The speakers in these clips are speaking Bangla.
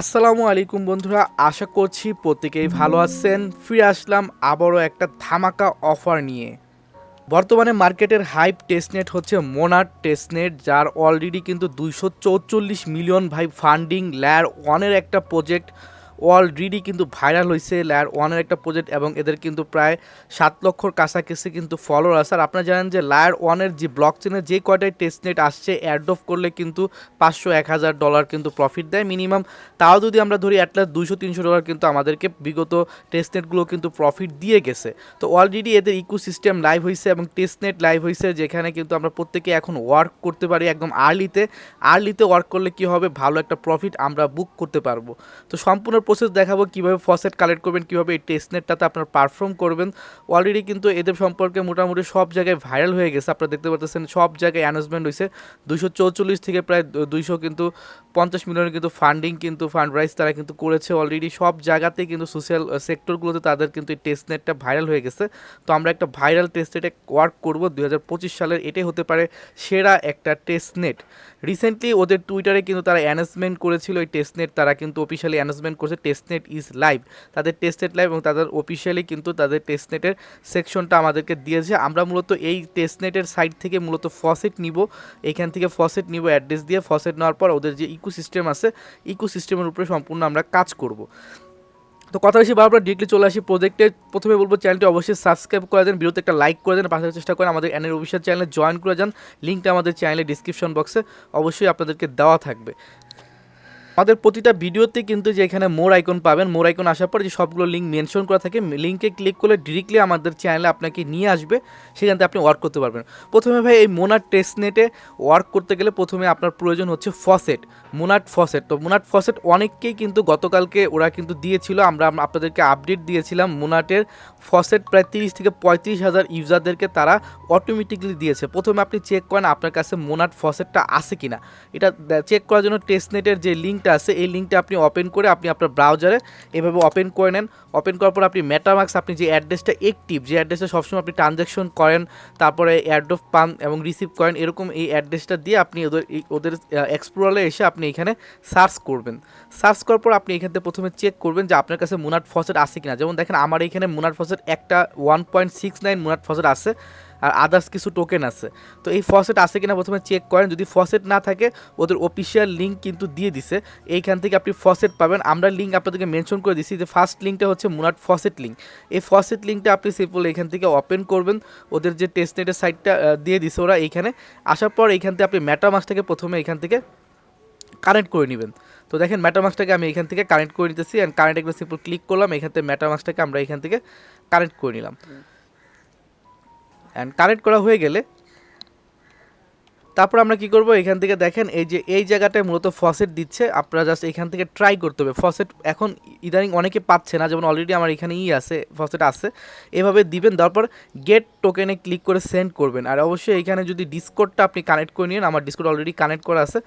আসসালামু আলাইকুম বন্ধুরা, আশা করছি প্রত্যেকেই ভালো আছেন। ফিরে আসলাম আবারও একটা ধামাকা অফার নিয়ে। বর্তমানে মার্কেটের হাইপ টেস্টনেট হচ্ছে মোনার টেস্টনেট, যার অলরেডি কিন্তু দুইশো চৌচল্লিশ মিলিয়ন ভাই ফান্ডিং ল্যার ওয়ানের একটা প্রজেক্ট অলরেডি কিন্তু ভাইরাল হয়েছে ল্যার ওয়ানের একটা প্রজেক্ট এবং এদের কিন্তু প্রায় সাত লক্ষর কাছাকাছি কিন্তু ফলোয়ার আছে আর আপনারা জানেন যে লায়ার ওয়ানের যে ব্লক চেনের যে কয়টাই টেস্টনেট আসছে অ্যাড অফ করলে কিন্তু পাঁচশো এক হাজার ডলার কিন্তু প্রফিট দেয় মিনিমাম তাও যদি আমরা ধরি অ্যাটলাস দুইশো, তিনশো ডলার কিন্তু আমাদেরকে বিগত টেস্টনেটগুলো কিন্তু প্রফিট দিয়ে গেছে। তো অলরেডি এদের ইকো সিস্টেম লাইভ হয়েছে এবং টেস্টনেট লাইভ হয়েছে যেখানে কিন্তু আমরা প্রত্যেকে এখন ওয়ার্ক করতে পারি একদম আর্লিতে আর্লিতে ওয়ার্ক করলে কি হবে? ভালো একটা প্রফিট আমরা বুক করতে পারব। তো সম্পূর্ণ প্রসেস দেখাবো কীভাবে ফসেট কালেক্ট করবেন, কীভাবে এই টেস্টনেটটাতে আপনার পারফর্ম করবেন। অলরেডি কিন্তু এদের সম্পর্কে মোটামুটি সব জায়গায় ভাইরাল হয়ে গেছে, আপনারা দেখতে পাচ্ছেন সব জায়গায় অ্যানাউন্সমেন্ট হয়েছে দুইশো চৌচল্লিশ থেকে প্রায় দুইশো কিন্তু পঞ্চাশ মিলিয়নের কিন্তু ফান্ডিং কিন্তু ফান্ড রাইজ তারা কিন্তু করেছে অলরেডি সব জায়গাতেই কিন্তু সোশ্যাল সেক্টরগুলোতে তাদের কিন্তু এই টেস্টনেটটা ভাইরাল হয়ে গেছে। তো আমরা একটা ভাইরাল টেস্টনেটে ওয়ার্ক করব দুই হাজার পঁচিশ সালের, এটাই হতে পারে সেরা একটা টেস্টনেট রিসেন্টলি ওদের টুইটারে কিন্তু তারা অ্যানাউন্সমেন্ট করেছিল এই টেস্টনেট তারা কিন্তু অফিসিয়ালি অ্যানাউন্সমেন্ট করেছে টেস্টনেট ইজ লাইভ তাদের টেস্টনেট লাইভ এবং তাদের অফিসিয়ালি কিন্তু তাদের টেস্টনেটের সেকশনটা আমাদেরকে দিয়েছে। আমরা মূলত এই টেস্টনেটের সাইট থেকে মূলত ফসেট নিব। এখান থেকে ফসেট নিব অ্যাড্রেস দিয়ে ফসেট নেওয়ার পর ওদের যে ইকো সিস্টেম আছে ইকো সিস্টেমের উপরে সম্পূর্ণ আমরা কাজ করব। তো কথা বেশি বারবার ডিরেক্টলি চলে আসি প্রজেক্টে প্রথমে বলব চ্যানেলটি অবশ্যই সাবস্ক্রাইব করে দেন বিরত একটা লাইক করে দেন, পাশে চেষ্টা করেন। আমাদের এনের অফিসিয়াল চ্যানেলে জয়েন করে যান লিঙ্কটা আমাদের চ্যানেলের ডিসক্রিপশন বক্সে অবশ্যই আপনাদেরকে দেওয়া থাকবে। আমাদের প্রতিটা ভিডিওতে কিন্তু যে এখানে মোর আইকন পাবেন, মোর আইকন আসার পর যে সবগুলো লিঙ্ক মেনশন করা থাকে লিঙ্কে ক্লিক করলে ডিরেক্টলি আমাদের চ্যানেলে আপনাকে নিয়ে আসবে, সেখান থেকে আপনি ওয়ার্ক করতে পারবেন। প্রথমে ভাই এই মোনার টেস্টনেটে ওয়ার্ক করতে গেলে প্রথমে আপনার প্রয়োজন হচ্ছে ফসেট মোনাট ফসেট তো মোনাট ফসেট অনেককেই কিন্তু গতকালকে ওরা কিন্তু দিয়েছিল, আমরা আপনাদেরকে আপডেট দিয়েছিলাম, মোনাটের ফসেট প্রায় তিরিশ থেকে পঁয়ত্রিশ হাজার ইউজারদেরকে তারা অটোমেটিকলি দিয়েছে। প্রথমে আপনি চেক করেন আপনার কাছে মোনাট ফসেটটা আছে কিনা। এটা চেক করার জন্য টেস্টনেটের যে লিঙ্কটা আছে, এই লিঙ্কটা আপনি ওপেন করে আপনি আপনার ব্রাউজারে এভাবে ওপেন করে নেন। ওপেন করার পর আপনি মেটামার্কস আপনি যে অ্যাড্রেসটা অ্যাক্টিভ যে অ্যাড্রেসটা সবসময় আপনি ট্রানজ্যাকশন করেন, তারপরে অ্যাড্রফ পান এবং রিসিভ করেন, এরকম এই অ্যাড্রেসটা দিয়ে আপনি ওদের ওদের এক্সপ্লোরালে এসে আপনি এখানে সার্চ করবেন। সার্চ করার পর আপনি এখান থেকে প্রথমে চেক করবেন যে আপনার কাছে মুনাট ফসেট আছে কিনা। যেমন দেখেন, আমার এখানে মুনাট ফসেট একটা one point six nine Monad faucet আছে। আর আদার্স কিছু টোকেন আছে। তো এই ফসেট আছে কিনা প্রথমে চেক করেন। যদি ফসেট না থাকে, ওদের অফিসিয়াল লিঙ্ক কিন্তু দিয়ে দিছে। এইখান থেকে আপনি ফসেট পাবেন। আমরা লিঙ্ক আপনাদেরকে মেনশন করে দিছি যে ফার্স্ট লিঙ্কটা হচ্ছে মুনাট ফসেট লিঙ্ক এই ফসেট লিঙ্কটা আপনি সিম্পল এখান থেকে ওপেন করবেন। ওদের যে টেস্টনেটের সাইটটা দিয়ে দিছে ওরা এইখানে। আসার পর এইখান থেকে আপনি ম্যাটামাসটাকে প্রথমে এখান থেকে কানেক্ট করে নেবেন। তো দেখেন ম্যাটামাক্সটাকে আমি এখান থেকে কানেক্ট করে নিতেছি। অ্যান্ড কানেক্ট একবার সিম্পল ক্লিক করলাম। এখান থেকে ম্যাটামাক্সটাকে আমরা এখান থেকে কানেক্ট করে নিলাম। অ্যান্ড কানেক্ট করা হয়ে গেলে তারপর আমরা কি করব? এখান থেকে দেখেন, এই যে, এই জায়গাটায় মূলত ফসেট দিচ্ছে। আপনারা জাস্ট এখান থেকে ট্রাই করতে হবে। ফসেট এখন ইদানিং অনেকে পাচ্ছে না। যেমন অলরেডি আমার এখানে ই আছে ফসেট আছে। এভাবে দিবেন তারপর গেট টোকেনে ক্লিক করে সেন্ড করবেন। আর অবশ্যই এখানে যদি ডিসকোডটা আপনি কানেক্ট করে নিন আমার ডিসকোড অলরেডি কানেক্ট করা আছে।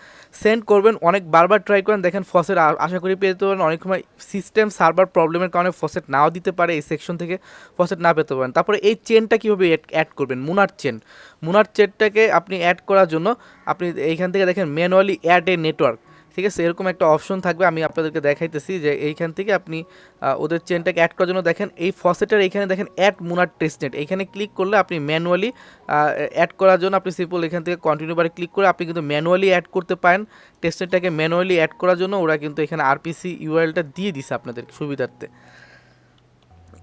সেন্ড করবেন, অনেক বারবার ট্রাই করেন। দেখেন ফসেট আশা করি পেতে পারেন। অনেক সময় সিস্টেম সার্ভার প্রবলেমের কারণে ফসেট নাও দিতে পারে এই সেকশন থেকে। ফসেট না পেতে পারেন। তারপরে এই চেনটা কীভাবে অ্যাড করবেন? মুনার চেন মুনার চেনটাকে আপনি অ্যাড করার জন্য আপনি এইখান থেকে দেখেন ম্যানুয়ালি অ্যাড এ নেটওয়ার্ক ঠিক আছে? এরকম একটা অপশন থাকবে, আমি আপনাদেরকে দেখাইতেছি যে এইখান থেকে আপনি ওদের চেনটাকে অ্যাড করার জন্য দেখেন, এই ফসেটের এখানে দেখেন অ্যাড মুনার টেস্টনেট এইখানে ক্লিক করলে আপনি ম্যানুয়ালি অ্যাড করার জন্য আপনি সিম্পল এখান থেকে কন্টিনিউ বারে ক্লিক করে আপনি কিন্তু ম্যানুয়ালি অ্যাড করতে পারেন। টেস্টনেটটাকে ম্যানুয়ালি অ্যাড করার জন্য ওরা কিন্তু এখানে আরপিসি ইউআরএলটা দিয়ে দিছে আপনাদের সুবিধার্থে।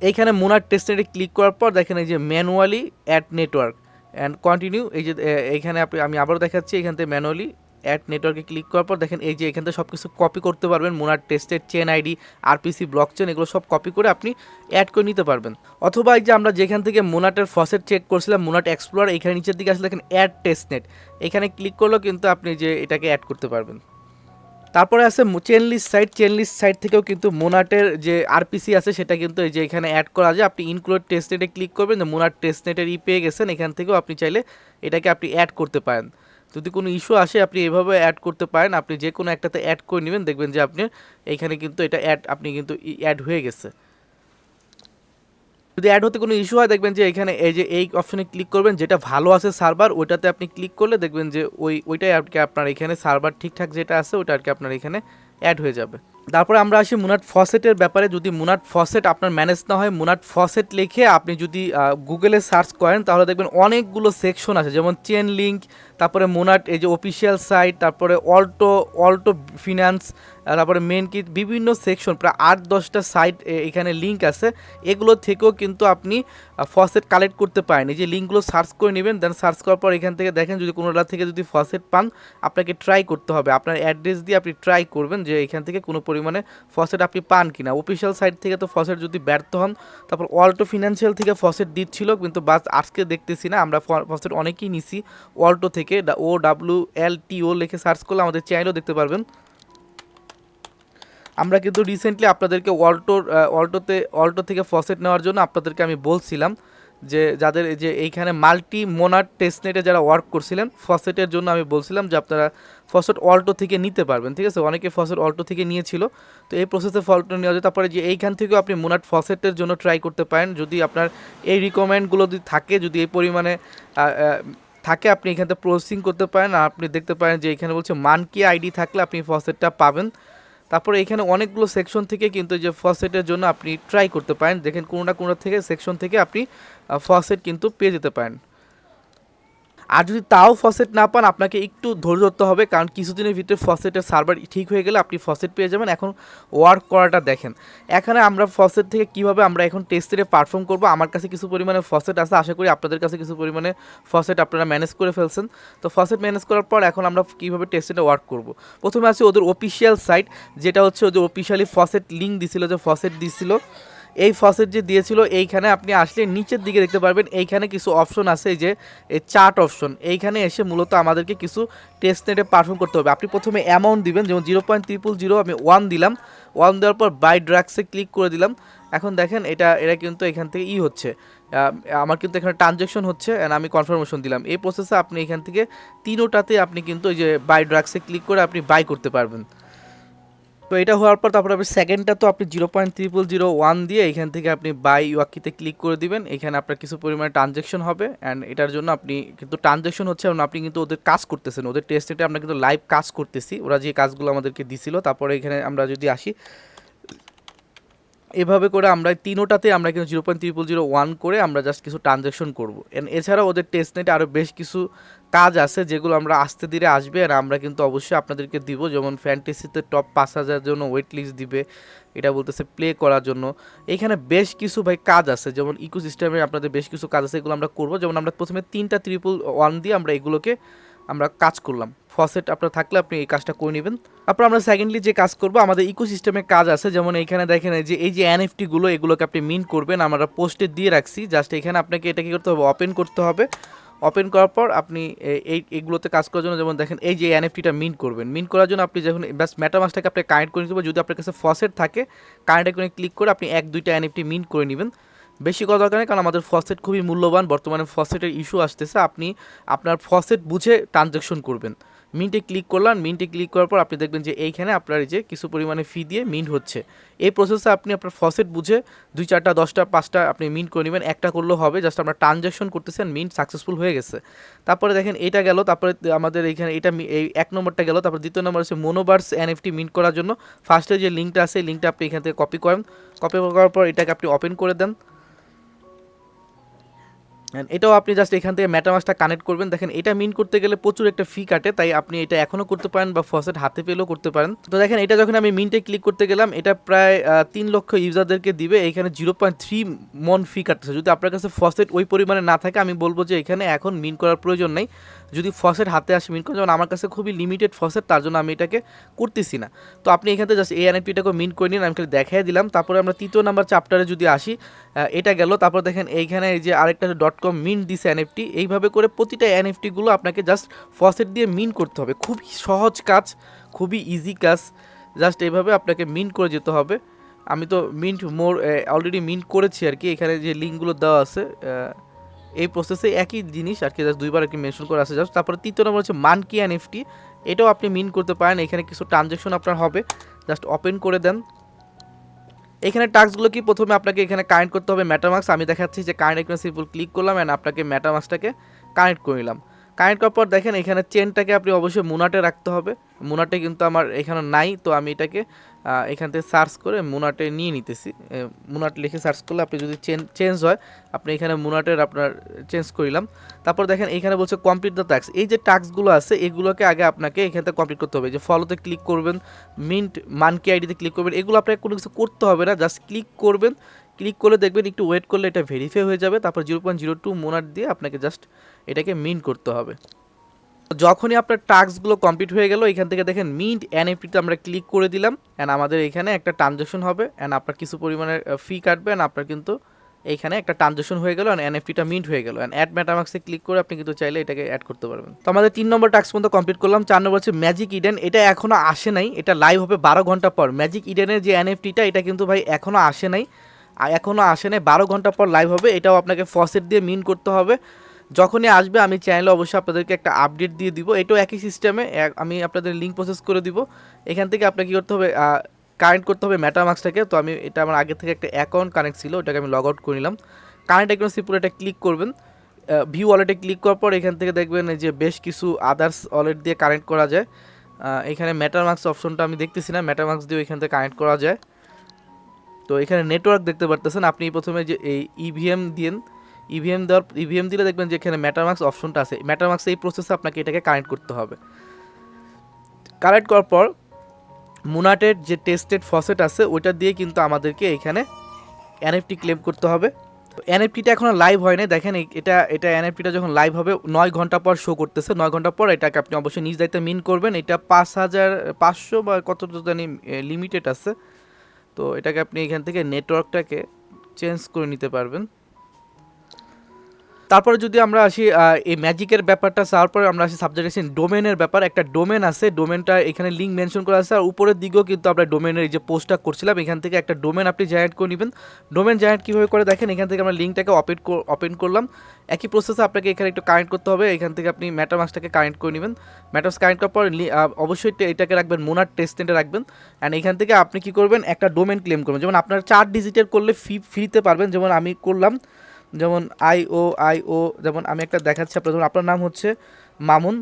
এইখানে মুনার টেস্টনেটে ক্লিক করার পর দেখেন এই যে manually add network and continue এই যে এইখানে আপনি, আমি আবারও দেখাচ্ছি, এখান থেকে ম্যানুয়ালি অ্যাড নেটওয়ার্কে ক্লিক করার পর দেখেন এই যে, এখান থেকে সব কিছু কপি করতে পারবেন মোনার টেস্টের chain ID RPC blockchain এগুলো সব কপি করে আপনি অ্যাড করে নিতে পারবেন। অথবা এই যে, আমরা যেখান থেকে মোনাটের ফসেট চেক করছিলাম মোনাট এক্সপ্লোর এখানে নিচের দিকে আসলে দেখেন অ্যাড টেস্টনেট এখানে ক্লিক করলেও কিন্তু আপনি যে, এটাকে অ্যাড করতে পারবেন। তারপরে আছে chain list site Chainlist site থেকেও কিন্তু মোনাটের যে আরপিসি আছে, সেটা কিন্তু এই যে এখানে অ্যাড করা যায় আপনি ইনক্লুড টেস্টনেটে ক্লিক করবেন যে মোনার টেস্টনেটের ই পেয়ে গেছেন। এখান থেকেও আপনি চাইলে এটাকে আপনি অ্যাড করতে পারেন। যদি কোনো ইস্যু আসে, আপনি এভাবে অ্যাড করতে পারেন। আপনি যে কোনো একটাতে অ্যাড করে নেবেন। দেখবেন যে আপনি এইখানে কিন্তু এটা অ্যাড আপনি কিন্তু অ্যাড হয়ে গেছে। যদি অ্যাড হতে কোনো ইস্যু হয়, দেখবেন যে এখানে এই যে এই অপশনে ক্লিক করবেন, যেটা ভালো আছে সার্ভার ওইটাতে আপনি ক্লিক করলে দেখবেন যে ওই, ওইটাই আর কি আপনার এখানে সার্ভার ঠিকঠাক যেটা আছে, ওইটা আর কি আপনার এখানে অ্যাড হয়ে যাবে। তারপরে আমরা আসি মুনাট ফসেটের ব্যাপারে। যদি মুনাট ফসেট আপনার ম্যানেজ না হয়, মুনাট ফসেট লিখে আপনি যদি গুগলে সার্চ করেন, তাহলে দেখবেন অনেকগুলো সেকশন আছে, যেমন চেন লিঙ্ক তারপরে মোনাট, এই যে অফিসিয়াল সাইট তারপরে অল্টো অল্টো ফিনান্স তারপরে মেন কি, বিভিন্ন সেকশন প্রায় আট, দশটা সাইট এখানে লিঙ্ক আছে। এগুলো থেকেও কিন্তু আপনি ফসেট কালেক্ট করতে পারেন। এই যে লিঙ্কগুলো সার্চ করে নেবেন দেন সার্চ করার পর এখান থেকে দেখেন যদি কোনোটা থেকে যদি ফসেট পান, আপনাকে ট্রাই করতে হবে। আপনার অ্যাড্রেস দিয়ে আপনি ট্রাই করবেন যে এখান থেকে কোনো পরিমাণে ফসেট আপনি পান কিনা। অফিসিয়াল সাইট থেকে তো ফসেট যদি ব্যর্থ হন, তারপর অল্টো ফিনান্সিয়াল থেকে ফসেট দিচ্ছিল, কিন্তু বাস আজকে দেখতেছি না, আমরা ফসেট অনেকেই নিছি অল্টো থেকে। ও ডাব্লিউ এল টি ও লিখে সার্চ করলে আমাদের চ্যানেলও দেখতে পারবেন। আমরা কিন্তু রিসেন্টলি আপনাদেরকে অল্টোর অল্টোতে অল্টো থেকে ফসেট নেওয়ার জন্য আপনাদেরকে আমি বলছিলাম যে যাদের যে এইখানে মাল্টি মোনার টেস্টনেটে যারা ওয়ার্ক করছিলেন ফসেটের জন্য আমি বলছিলাম যে আপনারা ফসেট অল্টো থেকে নিতে পারবেন, ঠিক আছে? অনেকে ফসেট অল্টো থেকে নিয়েছিল। তো এই প্রসেসে ফল্টো নেওয়া যায়। তারপরে যে এইখান থেকেও আপনি মোনাট ফসেটের জন্য ট্রাই করতে পারেন। যদি আপনার এই রিকমেন্ডগুলো যদি থাকে, যদি এই পরিমাণে থাকে, আপনি এখান প্রসেসিং করতে পারেন। আর আপনি দেখতে পারেন যে এখানে বলছে মানকি আইডি থাকলে আপনি ফসেটটা পাবেন। তারপরে এখানে অনেকগুলো সেকশন থেকে কিন্তু যে ফসেটের জন্য আপনি ট্রাই করতে পারেন। দেখেন কোনো না কোনো থেকে সেকশন থেকে আপনি ফসেট কিন্তু পেয়ে যেতে পারেন। আর যদি তাও ফসেট না পান, আপনাকে একটু ধৈর্য ধরতে হবে, কারণ কিছুদিনের ভিতরে ফসেটের সার্ভার ঠিক হয়ে গেলে আপনি ফসেট পেয়ে যাবেন। এখন ওয়ার্ক করাটা দেখেন। এখানে আমরা ফসেট থেকে কীভাবে আমরা এখন টেস্টে পারফর্ম করব, আমার কাছে কিছু পরিমাণে ফসেট আছে, আশা করি আপনাদের কাছে কিছু পরিমাণে ফসেট আপনারা ম্যানেজ করে ফেলছেন। তো ফসেট ম্যানেজ করার পর এখন আমরা কীভাবে টেস্টে ওয়ার্ক করব? প্রথমে আছে ওদের অফিসিয়াল সাইট যেটা হচ্ছে ওদের অফিসিয়ালি ফসেট লিঙ্ক দিছিল, যে ফসেট দিছিল। এই ফসেট যে দিয়েছিল, এইখানে আপনি আসলে নিচের দিকে দেখতে পারবেন, এইখানে কিছু অপশন আছে যে, এই চার্ট অপশন এইখানে এসে মূলত আমাদেরকে কিছু টেস্ট নেটে পারফর্ম করতে হবে। আপনি প্রথমে অ্যামাউন্ট দিবেন, যেমন জিরো পয়েন্ট ট্রিপল জিরো আমি ওয়ান দিলাম। ওয়ান দেওয়ার পর বাই ড্রাগসে ক্লিক করে দিলাম। এখন দেখেন এটা এটা কিন্তু এখান থেকে ই হচ্ছে। আমার কিন্তু এখানে ট্রানজ্যাকশন হচ্ছে অ্যান্ড আমি কনফার্মেশন দিলাম। এই প্রসেসে আপনি এখান থেকে তিনোটাতে আপনি কিন্তু ওই যে বাই ড্রাগসে ক্লিক করে আপনি বাই করতে পারবেন। তো এটা হওয়ার পর তারপর আপনি সেকেন্ডটা তো আপনি zero point triple zero one দিয়ে এখান থেকে আপনি বাই ওয়াকিতে ক্লিক করে দিবেন। এখানে আপনার কিছু পরিমাণে ট্রানজ্যাকশন হবে অ্যান্ড এটার জন্য আপনি কিন্তু ট্রানজ্যাকশন হচ্ছে আপনি কিন্তু ওদের কাজ করতেছেন। ওদের টেস্টে আমরা কিন্তু লাইভ কাজ করতেছি। ওরা যে কাজগুলো আমাদেরকে দিছিল, তারপরে এখানে আমরা যদি আসি, এভাবে করে আমরা তিনোটাতে আমরা কিন্তু zero point triple zero one করে আমরা জাস্ট কিছু ট্রানজ্যাকশন করব। এছাড়া ওদের টেস্ট নেটে আরও বেশ কিছু কাজ আছে যেগুলো আমরা আস্তে ধীরে আসবে আর আমরা কিন্তু অবশ্যই আপনাদেরকে দিব। যেমন ফ্যান্টেসিতে টপ পাঁচ হাজার জন্য ওয়েট লিস্ট দিবে, এটা বলতেছে প্লে করার জন্য। এখানে বেশ কিছু ভাই কাজ আছে, যেমন ইকো সিস্টেমে আপনাদের বেশ কিছু কাজ আছে, এগুলো আমরা করব। যেমন আমরা প্রথমে তিনটা ত্রিপল ওয়ান দিয়ে আমরা এগুলোকে আমরা কাজ করলাম। ফসেট আপনার থাকলে আপনি এই কাজটা করে নেবেন। তারপর আমরা সেকেন্ডলি যে কাজ করব, আমাদের ইকো সিস্টেমে কাজ আছে। যেমন এইখানে দেখেন যে, এই যে এনএফটিগুলো এগুলোকে আপনি মিন করবেন। আমরা পোস্টে দিয়ে রাখছি। জাস্ট এখানে আপনাকে এটা কী করতে হবে ওপেন করতে হবে। ওপেন করার পর আপনি এই এইগুলোতে কাজ করার জন্য যেমন দেখেন এই যে এনএফটিটা মিন করবেন মিন করার জন্য আপনি যখন ব্যাস ম্যাটামাসটাকে আপনি কানেক্ট করে নিতে যদি আপনার কাছে ফসেট থাকে কানেক্ট করে ক্লিক করে আপনি এক, দুইটা এনএফটি মিন করে নেবেন। বেশি কথা দরকার নেই, কারণ আমাদের ফসেট খুবই মূল্যবান, বর্তমানে ফসেটের ইস্যু আসতেছে, আপনি আপনার ফসেট বুঝে ট্রানজ্যাকশন করবেন। মিন্টে ক্লিক করলাম মিন্টে ক্লিক করার পর আপনি দেখবেন যে এইখানে আপনার এই যে কিছু পরিমাণে ফি দিয়ে মিন্ট হচ্ছে। এই প্রসেসে আপনি আপনার ফসেট বুঝে দুই চারটা, দশটা, পাঁচটা আপনি মিন্ট করে নেবেন। একটা করলেও হবে জাস্ট আপনার ট্রানজ্যাকশন করতেছেন মিন্ট সাকসেসফুল হয়ে গেছে। তারপরে দেখেন এটা গেল, তারপরে আমাদের এইখানে এটা এই এক নম্বরটা গেল, তারপর দ্বিতীয় নম্বর হচ্ছে মোনোবার্স এনএফটি মিন্ট করার জন্য। ফার্স্টে যে লিঙ্কটা আছে, এই লিঙ্কটা আপনি এখান থেকে কপি করেন। কপি করার পর এটাকে আপনি ওপেন করে দেন। এটাও আপনি জাস্ট এখান থেকে ম্যাটামাসটা কানেক্ট করবেন। দেখেন, এটা মিন করতে গেলে প্রচুর একটা ফি কাটে, তাই আপনি এটা এখনও করতে পারেন বা ফসেট হাতে পেলেও করতে পারেন। তো দেখেন, এটা যখন আমি মিনটে ক্লিক করতে গেলাম, এটা প্রায় তিন লক্ষ ইউজারদেরকে দিবে। এখানে জিরো পয়েন্ট থ্রি মন ফি কাটছে যদি আপনার কাছে ফসেট ওই পরিমাণে না থাকে, আমি বলব যে এখানে এখন মিন করার প্রয়োজন নেই। যদি ফসেট হাতে আসে মিন করা যেমন আমার কাছে খুবই লিমিটেড ফসেট তার জন্য আমি এটাকে করতেছি না। তো আপনি এখান থেকে জাস্ট এই এনএফটিটাকে মিন করে নিন, আমি খালি দেখাই দিলাম। তারপরে আমরা তৃতীয় নাম্বার চ্যাপ্টারে যদি আসি এটা গেল। তারপর দেখেন, এইখানে এই যে আরেকটা ডট কম মিন দিছে এনএফটি এইভাবে করে প্রতিটা এনএফটিগুলো আপনাকে জাস্ট ফসেট দিয়ে মিন করতে হবে। খুবই সহজ কাজ, খুবই ইজি কাজ জাস্ট এইভাবে আপনাকে মিন করে যেতে হবে। আমি তো মিন্ট মোর অলরেডি মিন্ট করেছি আর কি, এখানে যে লিঙ্কগুলো দেওয়া আছে এই প্রসেসে একই জিনিস আর কি জাস্ট দুইবার আর কি মেনশন করে আছে। জাস্ট তারপরে তৃতীয় নম্বর হচ্ছে মানকি এনএফটি এটাও আপনি মিন করতে পারেন, এখানে কিছু ট্রানজ্যাকশন আপনার হবে। জাস্ট ওপেন করে দেন। এখানে টাস্কগুলো কি? প্রথমে আপনাকে এখানে কানেক্ট করতে হবে ম্যাটামাক্স আমি দেখাচ্ছি যে কানেক্ট সিম্পল ক্লিক করলাম অ্যান্ড আপনাকে ম্যাটামাক্সটাকে কানেক্ট করে নিলাম। কানেক্ট করার পর দেখেন এখানে চেনটাকে আপনি অবশ্যই মুনাটে রাখতে হবে। মুনাটে কিন্তু আমার এখানে নাই, তো আমি এটাকে এখান থেকে সার্চ করে মুনাটে নিয়ে নিতেছি। মুনাট লিখে সার্চ করলে আপনি যদি চেন চেঞ্জ হয়, আপনি এখানে মুনাটের আপনার চেঞ্জ করিলাম তারপর দেখেন এখানে বলছে কমপ্লিট দ্য টাস্ক এই যে টাস্কগুলো আছে, এগুলোকে আগে আপনাকে এখান থেকে কমপ্লিট করতে হবে। যে ফলোতে ক্লিক করবেন মিন্ট মানকি আইডিতে ক্লিক করবেন, এগুলো আপনাকে কোনো কিছু করতে হবে না জাস্ট ক্লিক করবেন। ক্লিক করলে দেখবেন একটু ওয়েট করলে এটা ভেরিফাই হয়ে যাবে। তারপর zero point zero two Monad দিয়ে আপনাকে জাস্ট এটাকে মিন্ট করতে হবে। যখনই আপনার টাস্কগুলো কমপ্লিট হয়ে গেল, এখান থেকে দেখেন মিন্ট এনএফটিতে আমরা ক্লিক করে দিলাম অ্যান্ড আমাদের এখানে একটা ট্রানজ্যাকশন হবে অ্যান্ড আপনার কিছু পরিমাণের ফি কাটবে অ্যান্ড আপনার কিন্তু এইখানে একটা ট্রানজ্যাকশন হয়ে গেল অ্যান্ড এনএফটিটা মিন্ট হয়ে গেল অ্যান্ড অ্যাড ম্যাটামাক্সে ক্লিক করে আপনি কিন্তু চাইলে এটাকে অ্যাড করতে পারবেন। তো আমাদের তিন নম্বর টাস্ক পর্যন্ত কমপ্লিট করলাম, চার নম্বর হচ্ছে ম্যাজিক ইডেন এটা এখনও আসে নাই, এটা লাইভ হবে বারো ঘণ্টা পর। ম্যাজিক ইডেনের যে এনএফটিটা এটা কিন্তু ভাই এখনও আসে নাই এখনও আসে নাই, বারো ঘণ্টা পর লাইভ হবে, এটাও আপনাকে ফসেট দিয়ে মিন করতে হবে যখনই আসবে, আমি চ্যানেলে অবশ্যই আপনাদেরকে একটা আপডেট দিয়ে দিব। এটাও একই সিস্টেমে আমি আপনাদের লিঙ্ক প্রসেস করে দিব। এখান থেকে আপনাকে কী করতে হবে কানেক্ট করতে হবে ম্যাটামাক্সটাকে তো আমি এটা আমার আগে থেকে একটা অ্যাকাউন্ট কানেক্ট ছিল, ওটাকে আমি লগ আউট করে নিলাম। কানেক্ট অ্যাকাউন্ট সিপুর এটা ক্লিক করবেন। ভিউ ওয়ালেটে ক্লিক করার পর এখান থেকে দেখবেন যে বেশ কিছু আদার্স ওয়ালেট দিয়ে কানেক্ট করা যায়। এখানে ম্যাটারমাক্স অপশনটা আমি দেখতেছি না ম্যাটারমাক্স দিয়েও এখান থেকে কানেক্ট করা যায়। তো এখানে নেটওয়ার্ক দেখতে পারতেছেন, আপনি প্রথমে যে এই ইভিএম দিন ইভিএম দেওয়ার ইভিএম দিলে দেখবেন যে এখানে ম্যাটারমাক্স অপশনটা আছে। ম্যাটারমাক্স এই প্রসেসে আপনাকে এটাকে কানেক্ট করতে হবে। কানেক্ট করার পর মুনাটের যে টেস্টেড ফসেট আছে, ওইটা দিয়ে কিন্তু আমাদেরকে এখানে এনএফটি ক্লেম করতে হবে। এনএফটিটা এখনও লাইভ হয় নাই দেখেন এটা এটা এনএফটিটা যখন লাইভ হবে, নয় ঘণ্টা পর শো করতেছে। নয় ঘণ্টা পর এটাকে আপনি অবশ্যই নিজ দায়িত্বে মিন করবেন। এটা পাঁচ হাজার পাঁচশো বা কত জানি লিমিটেড আছে। তো এটাকে আপনি এখান থেকে নেটওয়ার্কটাকে চেঞ্জ করে নিতে পারবেন। তারপরে যদি আমরা আসি এই ম্যাজিকের ব্যাপারটা, তারপরে আমরা আসি সাবজেক্ট আসি ডোমেনের ব্যাপার। একটা ডোমেন আছে ডোমেনটা এখানে লিঙ্ক মেনশন করা আছে, আর উপরের দিকেও কিন্তু আমরা ডোমেনের এই যে পোস্টটা করছিলাম, এখান থেকে একটা ডোমেন আপনি জেনারেট করে নেবেন। ডোমেন জেনারেট কীভাবে করে দেখেন, এখান থেকে আমরা লিঙ্কটাকে ওপেন ওপেন করলাম। একই প্রসেসে আপনাকে এখানে একটু কানেক্ট করতে হবে, এখান থেকে আপনি ম্যাটামাক্সটাকে কানেক্ট করে নেবেন। ম্যাটামাক্স কানেক্ট করার পর অবশ্যই এটাকে রাখবেন মোনার টেস্টেন্টে রাখবেন। অ্যান্ড এখান থেকে আপনি কি করবেন, একটা ডোমেন ক্লেম করবেন। যেমন আপনার চার ডিজিটের করলে ফি ফ্রিতে পারবেন। যেমন আমি করলাম যেমন আই ও আই ও, যেমন আমি একটা দেখাচ্ছি আপনার ধরুন আপনার নাম হচ্ছে মামুন।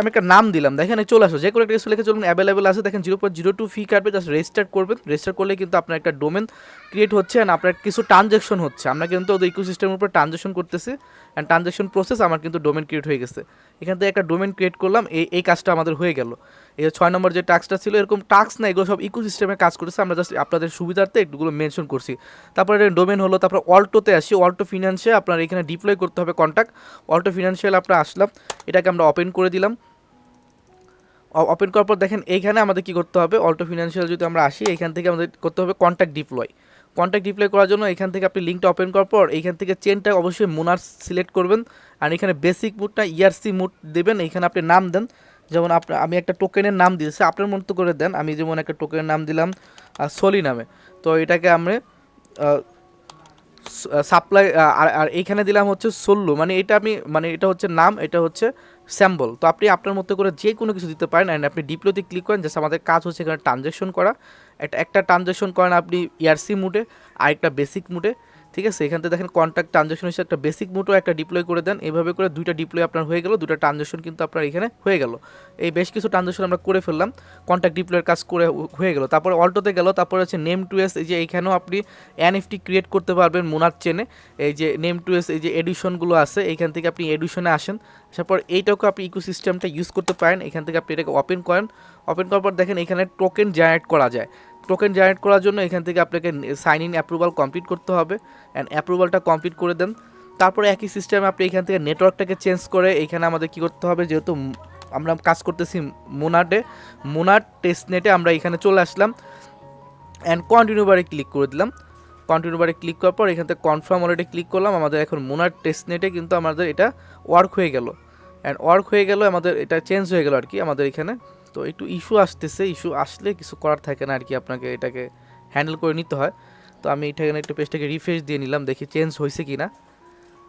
আমি একটা নাম দিলাম। দেখেন চলে আসো। যে কোনো একটা কিছু লিখে চলুন অ্যাভেলেবেল আছে। দেখেন zero point zero two fee কাটবে জাস্ট রেজিস্টার করবেন। রেজিস্টার করলে কিন্তু আপনার একটা ডোমেন ক্রিয়েট হচ্ছে অ্যান্ড আপনার কিছু ট্রানজ্যাকশন হচ্ছে। আমরা কিন্তু ওদের ইকোসিস্টেমের উপর ট্রানজ্যাকশন করতেছি অ্যান্ড ট্রানজ্যাকশন প্রসেস আমার কিন্তু ডোমেন ক্রিয়েট হয়ে গেছে। এখান থেকে একটা ডোমেন ক্রিয়েট করলাম। এই এই কাজটা আমাদের হয়ে গেল। এই ছয় নম্বর যে টাস্কটা ছিল, এরকম টাস্ক না, এগুলো সব ইকোসিস্টেমে কাজ করেছে আমরা জাস্ট আপনাদের সুবিধার্থে একটুগুলো মেনশন করছি। তারপরে ডোমেন হলো, তারপর অল্টোতে আসি। অল্টো ফিনান্সে আপনার এখানে ডিপ্লয় করতে হবে কন্ট্যাক্ট অল্টো ফিনান্সিয়াল আপনার আসলাম। এটাকে আমরা ওপেন করে দিলাম। ওপেন করার পর দেখেন, এইখানে আমাদের কি করতে হবে? অল্টো ফিনান্সিয়াল যদি আমরা আসি এখান থেকে আমাদের করতে হবে কন্ট্যাক্ট ডিপ্লয় কন্ট্যাক্ট ডিপ্লয় করার জন্য এখান থেকে আপনি লিঙ্কটা ওপেন করার পর, এইখান থেকে চেনটা অবশ্যই মোনার সিলেক্ট করবেন। আর এখানে বেসিক মুডটা ইয়ারসি মুড দেবেন। এখানে আপনি নাম দেন। যেমন আপনার আমি একটা টোকেনের নাম দিয়েছি, আপনার মতো করে দেন, আমি যেমন একটা টোকেনের নাম দিলাম সলি নামে। তো এটাকে আমরা সাপ্লাই আর আর এইখানে দিলাম হচ্ছে সোল্লু মানে এটা আমি মানে এটা হচ্ছে নাম, এটা হচ্ছে স্যাম্বল তো আপনি আপনার মতো করে যে কোনো কিছু দিতে পারেন অ্যান্ড আপনি ডিপ্লোতে ক্লিক করেন জাস্ট আমাদের কাজ হচ্ছে এখানে ট্রানজ্যাকশন করা। একটা একটা ট্রানজ্যাকশন করেন আপনি ইয়ারসি মুডে আর একটা বেসিক মুডে ঠিক আছে? এখান থেকে দেখেন কন্ট্যাক্ট ট্রানজ্যাকশন হিসেবে একটা বেসিক মুডও একটা ডিপ্লয় করে দেন। এইভাবে করে দুইটা ডিপ্লয় আপনার হয়ে গেল দুটো ট্রানজ্যাকশন কিন্তু আপনার এখানে হয়ে গেল। এই বেশ কিছু ট্রানজ্যাকশন আমরা করে ফেললাম কন্ট্যাক্ট ডিপ্লয়ের কাজ করে হয়ে গেল। তারপরে অল্টোতে গেল, তারপরে হচ্ছে নেম টু এস এই যে এইখানেও আপনি এনএফটি ক্রিয়েট করতে পারবেন মোনার চেনে এই যে নেম টু এস এই যে এডিশনগুলো আছে এইখান থেকে আপনি এডিশনে আসেন। আসার পর এইটাকে আপনি ইকোসিস্টেমটা ইউজ করতে পারেন। এখান থেকে আপনি এটাকে ওপেন করেন। ওপেন করার পর দেখেন এখানে টোকেন জেনারেট করা যায়। টোকেন জেনারেট করার জন্য এখান থেকে আপনাকে সাইন ইন অ্যাপ্রুভাল কমপ্লিট করতে হবে অ্যান্ড অ্যাপ্রুভালটা কমপ্লিট করে দেন। তারপরে একই সিস্টেমে আপনি এখান থেকে নেটওয়ার্কটাকে চেঞ্জ করে এখানে আমাদের কি করতে হবে, যেহেতু আমরা কাজ করতেছি মোনাটে মোনাট টেস্টনেটে আমরা এখানে চলে আসলাম অ্যান্ড কন্টিনিউ বারে ক্লিক করে দিলাম। কন্টিনিউ বারে ক্লিক করার পর এখান থেকে কনফার্ম অলরেডি ক্লিক করলাম, আমাদের এখন মোনার টেস্টনেটে কিন্তু আমাদের এটা ওয়ার্ক হয়ে গেল। অ্যান্ড ওয়ার্ক হয়ে গেল, আমাদের এটা চেঞ্জ হয়ে গেল আর কি, আমাদের এখানে তো একটু ইস্যু আসতেছে ইস্যু আসলে কিছু করার থাকে না আর কি আপনাকে এটাকে হ্যান্ডেল করে নিতে হয়। তো আমি এখানে একটু পেজটাকে রিফ্রেশ দিয়ে নিলাম, দেখি চেঞ্জ হয়েছে কি না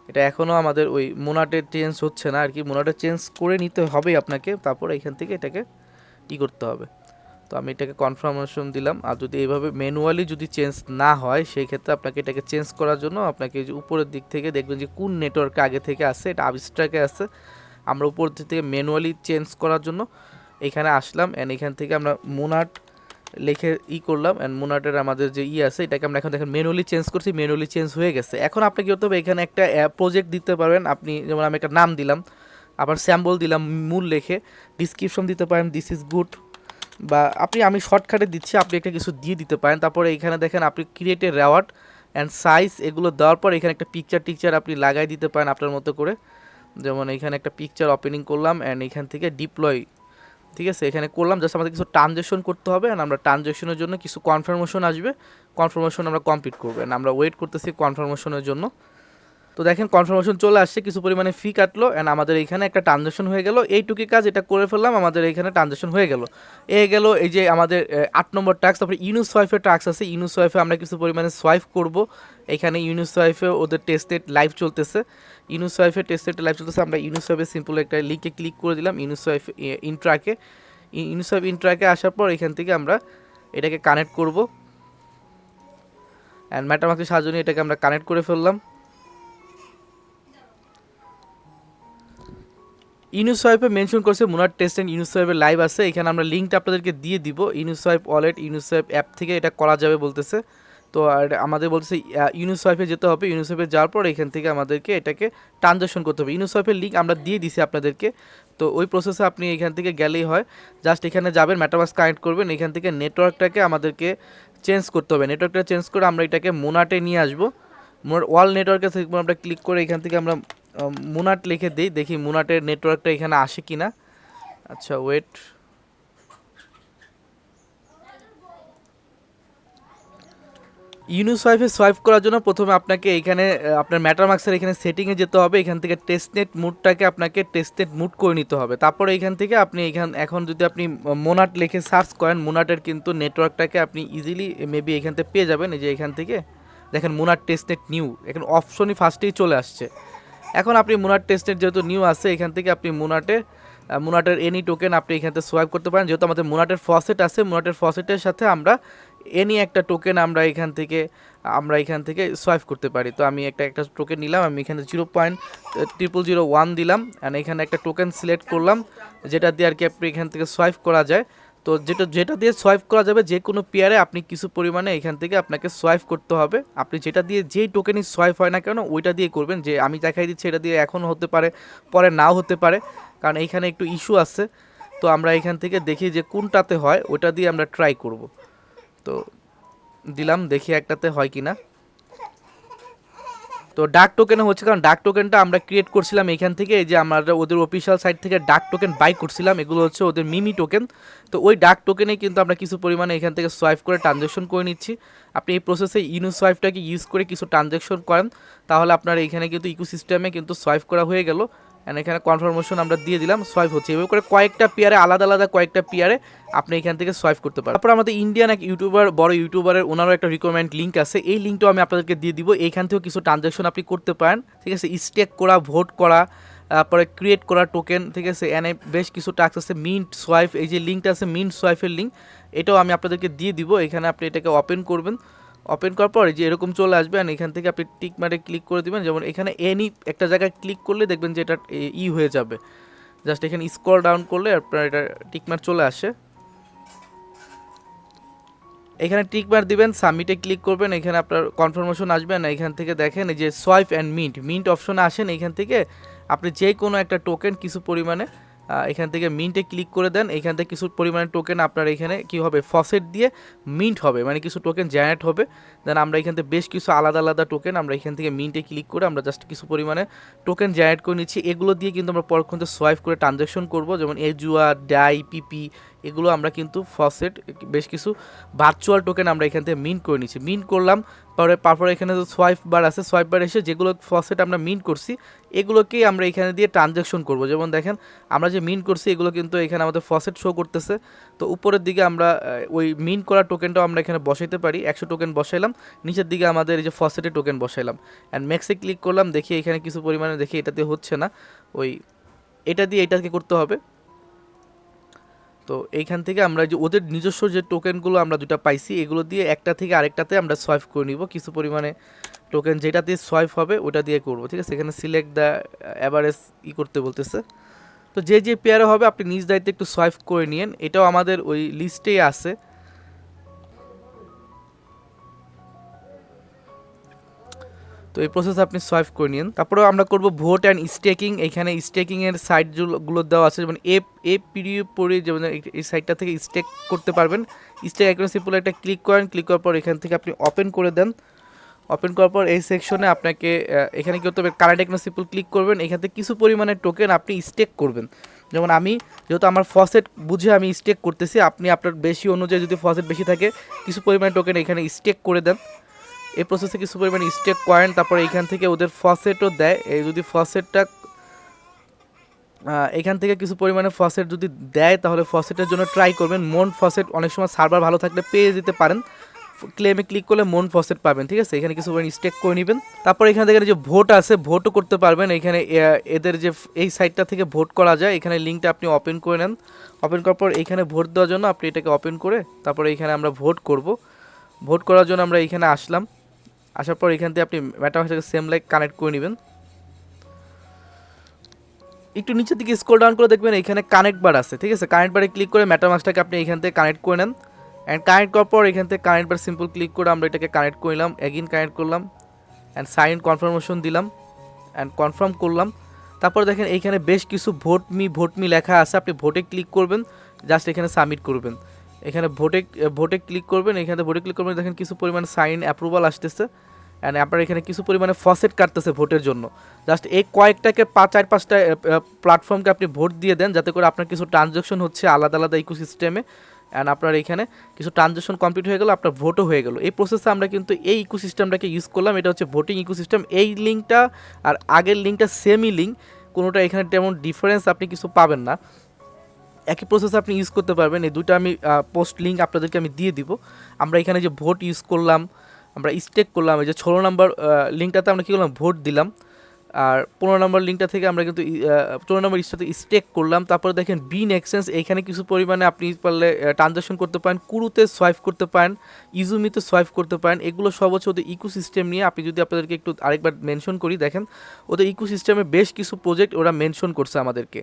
এটা এখনও আমাদের ওই মোনাটে চেঞ্জ হচ্ছে না আর কি। মোনাটে চেঞ্জ করে নিতে হবে আপনাকে, তারপরে এখান থেকে এটাকে ই করতে হবে। তো আমি এটাকে কনফার্মেশন দিলাম। আর যদি এইভাবে ম্যানুয়ালি যদি চেঞ্জ না হয় সেই ক্ষেত্রে আপনাকে এটাকে চেঞ্জ করার জন্য আপনাকে যে উপরের দিক থেকে দেখবেন যে কোন নেটওয়ার্কে আগে থেকে আছে, এটা আবিস্ট্রাকে আছে। আমরা উপর থেকে ম্যানুয়ালি চেঞ্জ করার জন্য এখানে আসলাম অ্যান্ড এখান থেকে আমরা মোনাট লিখে ই করলাম অ্যান্ড মোনাটের আমাদের যে ই আছে, এটাকে আমরা এখন দেখেন ম্যানুয়ালি চেঞ্জ করছি ম্যানুয়ালি চেঞ্জ হয়ে গেছে। এখন আপনি কী করতে হবে, এখানে একটা প্রজেক্ট দিতে পারবেন। আপনি যেমন আমি একটা নাম দিলাম, আবার স্যাম্বল দিলাম মূল লেখে ডিসক্রিপশন দিতে পারেন দিস ইজ গুড বা আপনি, আমি শর্টকাটে দিচ্ছি, আপনি একটা কিছু দিয়ে দিতে পারেন। তারপরে এখানে দেখেন আপনি ক্রিয়েটের রেওয়ার্ড অ্যান্ড সাইজ এগুলো দেওয়ার পর এখানে একটা পিকচার টিকচার আপনি লাগাই দিতে পারেন আপনার মতো করে। যেমন এখানে একটা পিকচার ওপেনিং করলাম অ্যান্ড এখান থেকে ডিপ্লয় ঠিক আছে? এখানে করলাম জাস্ট আমাদের কিছু ট্রানজেকশন করতে হবে অ্যান্ড আমরা ট্রানজেকশনের জন্য কিছু কনফার্মেশন আসবে। কনফার্মেশন আমরা কমপ্লিট করব and আমরা ওয়েট করতেছি কনফার্মেশনের জন্য। তো দেখেন কনফার্মেশন চলে আসছে, কিছু পরিমাণে ফি কাটলো অ্যান্ড আমাদের এখানে একটা ট্রানজেকশন হয়ে গেল। এইটুকি কাজ এটা করে ফেললাম, আমাদের এখানে ট্রানজেকশন হয়ে গেল। এ গেল এই যে আমাদের আট নম্বর ট্যাক্স তারপরে ইউনিস সোয়াইফের টাক্স আছে। ইউনিস সোয়াইফে আমরা কিছু পরিমাণে সোয়াইফ করব। এখানে ইউনিস সোয়াইফে ওদের টেস্টেড লাইভ চলতেছে। ইউনিস সোয়াইফে টেস্টেড লাইভ চলতেছে, আমরা ইউনিস সোয়াইফে সিম্পল একটা লিঙ্কে ক্লিক করে দিলাম ইউনিস সোয়াইফ ইন্ট্রাকে ইউনিস সোয়াইফ ইন্ট্রাকে আসার পর এখান থেকে আমরা এটাকে কানেক্ট করব। অ্যান্ড ম্যাটামাক্সের সাহায্য নিয়ে এটাকে আমরা কানেক্ট করে ফেললাম। ইউনিসোয়াইপে মেনশন করছে মুনার টেস্ট অ্যান্ড ইউনিসোয়াইপের লাইভ আছে। এখানে আমরা লিঙ্কটা আপনাদেরকে দিয়ে দিব। ইউনিসোয়াইপ ওয়ালেট ইউনিসোয়াইপ অ্যাপ থেকে এটা করা যাবে বলতেছে। তো আর আমাদের বলছে ইউনিসোয়াইপে যেতে হবে। ইউনিসোয়াইপে যাওয়ার পর এখান থেকে আমাদেরকে এটাকে ট্রানজাকশন করতে হবে। ইউনিসোয়াইপের লিঙ্ক আমরা দিয়ে দিছি আপনাদেরকে। তো ওই প্রসেসে আপনি এখান থেকে গেলেই হয়। জাস্ট এখানে যাবেন ম্যাটাবাস কানেক্ট করবেন। এখান থেকে নেটওয়ার্কটাকে আমাদেরকে চেঞ্জ করতে হবে। নেটওয়ার্কটা চেঞ্জ করে আমরা এটাকে মোনাটে নিয়ে আসব। ওয়াল নেটওয়ার্কে থেকে আমরা ক্লিক করে এখান থেকে আমরা মুনাট লিখে দিই। দেখি মুনাটের নেটওয়ার্কটা এখানে আসে কি না আচ্ছা ওয়েট ইউনিসোয়াইফে সোয়াইপ করার জন্য প্রথমে আপনাকে এখানে আপনার ম্যাটারমাক্সের এখানে সেটিংয়ে যেতে হবে। এখান থেকে টেস্টনেট মুডটাকে আপনাকে টেস্টনেট মুড করে নিতে হবে। তারপরে এখান থেকে আপনি এখান, এখন যদি আপনি মোনাট লিখে সার্চ করেন মোনাটের কিন্তু নেটওয়ার্কটাকে আপনি ইজিলি মেবি এখান থেকে পেয়ে যাবেন। এই যে এখান থেকে, দেখেন মোনাট টেস্টনেট নিউ এখন অপশনই ফার্স্টেই চলে আসছে। এখন আপনি মুনাট টেস্টের যেহেতু নিউ আছে, এখান থেকে আপনি মোনাটে মোনাটের এনি টোকেন আপনি এখান থেকে সোয়াইপ করতে পারেন। যেহেতু আমাদের মোনাটের ফসেট আছে মোনাটের ফসেটের সাথে আমরা এনি একটা টোকেন আমরা এখান থেকে, আমরা এখান থেকে সোয়াইপ করতে পারি। তো আমি একটা একটা টোকেন নিলাম, আমি এখানে zero point triple zero one দিলাম অ্যান্ড এখানে একটা টোকেন সিলেক্ট করলাম, যেটা দিয়ে আর কি আপনি এখান থেকে সোয়াইপ করা যায়। তো যেটা যেটা দিয়ে সোয়াইপ করা যাবে যে কোনো পেয়ারে আপনি কিছু পরিমাণে এখান থেকে আপনাকে সোয়াইপ করতে হবে। আপনি যেটা দিয়ে যেই টোকেনই সোয়াইপ হয় না কেন, ওইটা দিয়ে করবেন। যে আমি দেখাই দিচ্ছি, এটা দিয়ে এখন হতে পারে, পরে নাও হতে পারে, কারণ এইখানে একটু ইস্যু আছে। তো আমরা এখান থেকে দেখি যে কোনটাতে হয়, ওটা দিয়ে আমরা ট্রাই করব। তো দিলাম, দেখি একটাতে হয় কি না তো ডাক টোকেনে হচ্ছে, কারণ ডাক টোকেনটা আমরা ক্রিয়েট করছিলাম এখান থেকে যে আমরা ওদের অফিসিয়াল সাইট থেকে ডাক টোকেন বাই করছিলাম, এগুলো হচ্ছে ওদের মিমি টোকেন। তো ওই ডাক টোকেনে কিন্তু আমরা কিছু পরিমাণে এখান থেকে সোয়াইপ করে ট্রানজ্যাকশন করে নিচ্ছি। আপনি এই প্রসেসে ইনু সোয়াইপটাকে ইউজ করে কিছু ট্রানজ্যাকশন করেন, তাহলে আপনার এখানে কিন্তু ইকোসিস্টেমে কিন্তু সোয়াইপ করা হয়ে গেল। অ্যান্ড এখানে কনফার্মেশন আমরা দিয়ে দিলাম সোয়াইপ হচ্ছে। এভাবে করে কয়েকটা পেয়ারে আলাদা আলাদা কয়েকটা পেয়ারে আপনি এখান থেকে সোয়াইপ করতে পারেন তারপর আমাদের ইন্ডিয়ান এক ইউটিউবার বড় ইউটিউবারের ওনারও একটা রিকমেন্ড লিঙ্ক আছে। এই লিঙ্কটাও আমি আপনাদেরকে দিয়ে দিব। এইখান থেকেও কিছু ট্রানজ্যাকশন আপনি করতে পারেন। ঠিক আছে? স্টেক করা ভোট করা, তারপরে ক্রিয়েট করা টোকেন ঠিক আছে? এনে বেশ কিছু টাক্স আছে। মিন্ট সোয়াইপ এই যে লিঙ্কটা আছে মিন্ট সোয়াইপের লিঙ্ক এটাও আমি আপনাদেরকে দিয়ে দিব। এখানে আপনি এটাকে ওপেন করবেন। ওপেন করার পর যে এরকম চলে আসবে আর এখান থেকে আপনি টিক মারে ক্লিক করে দিবেন, যেমন এখানে এনি একটা জায়গায় ক্লিক করলে দেখবেন যে এটা ই হয়ে যাবে। জাস্ট এখানে স্ক্রল ডাউন করলে আপনার এটা টিক মার চলে আসে। এখানে টিক মার দিবেন সাবমিটে ক্লিক করবেন, এখানে আপনার কনফার্মেশন আসবে না এখান থেকে দেখেন যে সোয়াইপ অ্যান্ড মিন্ট মিন্ট অপশনে আসেন, এখান থেকে আপনি যে কোনো একটা টোকেন কিছু পরিমাণে এখান থেকে মিন্টে ক্লিক করে দেন। এখান থেকে কিছু পরিমাণে টোকেন আপনার এখানে কি হবে? ফসেট দিয়ে মিন্ট হবে মানে কিছু টোকেন জেনারেট হবে। দেন আমরা এখান থেকে বেশ কিছু আলাদা আলাদা টোকেন আমরা এখান থেকে মিন্টে ক্লিক করে আমরা জাস্ট কিছু পরিমাণে টোকেন জেনারেট করে নিচ্ছি। এগুলো দিয়ে কিন্তু আমরা পরক্ষণ সোয়াইপ করে ট্রানজ্যাকশন করব। যেমন এজুয়া, ডাই, পিপি এগুলো আমরা কিন্তু ফসেট, বেশ কিছু ভার্চুয়াল টোকেন আমরা এখান থেকে মিন্ট করে নিচ্ছি মিন্ট করলাম, পরে, তারপরে এখানে যে সোয়াইপ বার আছে সোয়াইপ বার এসে যেগুলো ফসেট আমরা মিন্ট করছি, এগুলোকেই আমরা এখানে দিয়ে ট্রানজ্যাকশন করব। যেমন দেখেন, আমরা যে মিন করছি, এগুলো কিন্তু এখানে আমাদের ফসেট শো করতেছে। তো উপরের দিকে আমরা ওই মিন করা টোকেনটাও আমরা এখানে বসাইতে পারি। একশো টোকেন বসাইলাম, নিচের দিকে আমাদের এই যে ফসেটের টোকেন বসাইলাম। অ্যান্ড ম্যাক্সে ক্লিক করলাম, দেখি এখানে কিছু পরিমাণে দেখি, এটাতে হচ্ছে না। ওই, এটা দিয়ে এটাকে করতে হবে। তো এইখান থেকে আমরা যে ওদের নিজস্ব যে টোকেনগুলো আমরা দুটা পাইছি, এগুলো দিয়ে একটা থেকে আরেকটাতে আমরা সোয়াইপ করে নিব। কিছু পরিমাণে টোকেন যেটা দিয়ে সোয়াইপ হবে, ওটা দিয়ে করব, ঠিক আছে? এখানে সিলেক্ট দ্য অ্যাভারেজ ই করতে বলতেছে। তো যে যে পেয়ারে হবে, আপনি নিজ দায়িত্বে একটু সোয়াইপ করে নিয়েন। এটাও আমাদের ওই লিস্টেই আছে। তো এই প্রসেস আপনি সোয়াইপ করে নিন। তারপরে আমরা করব ভোট অ্যান্ড স্টেকিং এখানে স্টেকিং এর সাইটগুলো দেওয়া আছে, যেমন এ এ পিডিএ পড়ে যেমন এই- সাইটটা থেকে স্টেক করতে পারবেন। স্টেক একদম সিম্পল একটা ক্লিক করেন ক্লিক করার পর এখান থেকে আপনি ওপেন করে দেন। ওপেন করার পর এই সেকশনে আপনাকে এখানে কি করতে হবে? কারেন্ট একদম সিম্পল ক্লিক করবেন। এখান থেকে কিছু পরিমাণে টোকেন আপনি স্টেক করবেন। যেমন আমি, যেহেতু আমার ফসেট বুঝে আমি স্টেক করতেছি, আপনি আপনার বেশি অনুযায়ী যদি ফসেট বেশি থাকে, কিছু পরিমাণে টোকেন এখানে স্টেক করে দেন। এই প্রসেসে কিছু পরিমাণে স্টেক করেন, তারপরে এখান থেকে ওদের ফসেটও দেয়। এই যদি ফসেটটা এখান থেকে কিছু পরিমাণে ফসেট যদি দেয়, তাহলে ফসেটের জন্য ট্রাই করবেন। মন ফসেট অনেক সময় সার্ভার ভালো থাকলে পেয়ে যেতে পারেন। ক্লেমে ক্লিক করলে মন ফসেট পাবেন, ঠিক আছে? এখানে কিছু পরিমাণে স্টেক করে নেবেন। তারপর এখান থেকে যে ভোট আছে ভোটও করতে পারবেন। এখানে এদের যে, এই সাইটটা থেকে ভোট করা যায়। এখানে লিঙ্কটা আপনি ওপেন করে নেন। ওপেন করার পর এখানে ভোট দেওয়ার জন্য আপনি এটাকে ওপেন করে তারপরে এখানে আমরা ভোট করব। ভোট করার জন্য আমরা এখানে আসলাম। আসার পর এখান থেকে আপনি মেটামাক্সটাকে সেম লাইক কানেক্ট করে নেবেন। একটু নিচের দিকে স্ক্রল ডাউন করে দেখবেন এখানে কানেক্ট বার আছে, ঠিক আছে? কানেক্ট বারে ক্লিক করে মেটামাক্সটাকে আপনি এখান থেকে কানেক্ট করে নেন। অ্যান্ড কানেক্ট করার পর এখান থেকে কানেক্ট বার সিম্পল ক্লিক করে আমরা এটাকে কানেক্ট করলাম এগিন কানেক্ট করলাম। অ্যান্ড সাইন কনফার্মেশন দিলাম। অ্যান্ড কনফার্ম করলাম। তারপর দেখেন এইখানে বেশ কিছু ভোট মি ভোট মি লেখা আছে। আপনি ভোটে ক্লিক করবেন। জাস্ট এখানে সাবমিট করবেন। এখানে ভোটে ভোটে ক্লিক করবেন। এখানে ভোটে ক্লিক করবেন। দেখেন কিছু পরিমাণ সাইন অ্যাপ্রুভাল আসতেছে। অ্যান্ড আপনার এখানে কিছু পরিমাণে ফসেট কাটতেছে ভোটের জন্য। জাস্ট এই কয়েকটাকে পাঁচ চার, পাঁচটা প্ল্যাটফর্মকে আপনি ভোট দিয়ে দেন, যাতে করে আপনার কিছু ট্রানজ্যাকশন হচ্ছে আলাদা আলাদা ইকো সিস্টেমে অ্যান্ড আপনার এখানে কিছু ট্রানজ্যাকশন কমপ্লিট হয়ে গেল, আপনার ভোটও হয়ে গেল। এই প্রসেসে আমরা কিন্তু এই ইকো সিস্টেমটাকে ইউজ করলাম, এটা হচ্ছে ভোটিং ইকো সিস্টেম এই লিঙ্কটা আর আগের লিঙ্কটা সেমই লিঙ্ক কোনোটা এখানে তেমন ডিফারেন্স আপনি কিছু পাবেন না। একই প্রসেস আপনি ইউজ করতে পারবেন। এই দুটো আমি পোস্ট লিঙ্ক আপনাদেরকে আমি দিয়ে দিব। আমরা এখানে যে ভোট ইউজ করলাম আমরা স্টেক করলাম, এই যে ষোলো নম্বর লিঙ্কটাতে আমরা কী করলাম? ভোট দিলাম। আর পনেরো নম্বর লিঙ্কটা থেকে আমরা কিন্তু পনেরো নম্বর ইস্টাতে স্টেক করলাম। তারপরে দেখেন বিন এক্সচেঞ্জ এখানে কিছু পরিমাণে আপনি পারলে ট্রানজাকশন করতে পারেন, কুরুতে সোয়াইপ করতে পারেন, ইজুমিতে সোয়াইপ করতে পারেন। এগুলো সব হচ্ছে ওদের ইকো সিস্টেম নিয়ে। আপনি যদি আপনাদেরকে একটু আরেকবার মেনশন করি, দেখেন, ওদের ইকো সিস্টেমে বেশ কিছু প্রজেক্ট ওরা মেনশন করছে আমাদেরকে।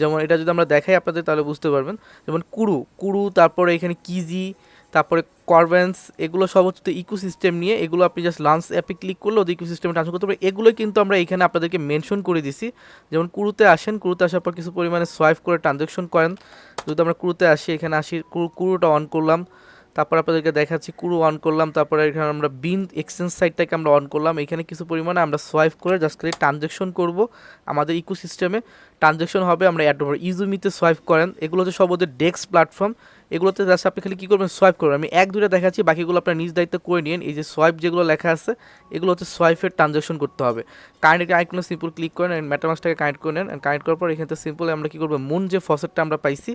যেমন এটা যদি আমরা দেখাই, আপনাদের তাহলে বুঝতে পারবেন। যেমন কুরু কুরু, তারপরে এখানে কিজি তারপরে করভেন্স এগুলো সব হচ্ছে ইকো সিস্টেম নিয়ে, এগুলো আপনি জাস্ট লাঞ্চ অ্যাপে ক্লিক করলে ওদের ইকো সিস্টেমে ট্রান্সফার করতে পারবেন এগুলো কিন্তু আমরা এখানে আপনাদেরকে মেনশন করে দিছি। যেমন কুরুতে আসেন, কুরুতে আসার পর কিছু পরিমাণে সোয়াইপ করে ট্রানজ্যাকশন করেন। যদি আমরা কুরুতে আসি, এখানে আসি, কুরু- কুরুটা অন করলাম। তারপর আপনাদেরকে দেখাচ্ছি, কুরু অন করলাম, তারপরে এখানে আমরা বিন এক্সচেঞ্জ সাইটটাকে আমরা অন করলাম। এখানে কিছু পরিমাণে আমরা সোয়াইপ করে জাস্ট করে ট্রানজ্যাকশন করব আমাদের ইকো সিস্টেমে ট্রানজ্যাকশন হবে, আমরা অ্যাড করব। ইজুমিতে সোয়াইপ করেন, এগুলো হচ্ছে সব ওদের ডেস্ক প্ল্যাটফর্ম এগুলোতে জাস্ট আপনি খালি কী করবেন? সোয়াইপ করবেন। আমি এক দুটো দেখাচ্ছি, বাকিগুলো আপনার নিজ দায়িত্ব করে নিন এই যে সোয়াইপ যেগুলো লেখা আছে, এগুলো হচ্ছে সোয়াইপের ট্রানজ্যাকশন করতে হবে। কারেন্ট আইকনে সিম্পল ক্লিক করেন অ্যান্ড মেটামাসটাকে কানেক্ট করে নেন অ্যান্ড কানেক্ট করার পর এখানে সিম্পল আমরা কী করব? মুন যে ফসেটটা আমরা পাইছি,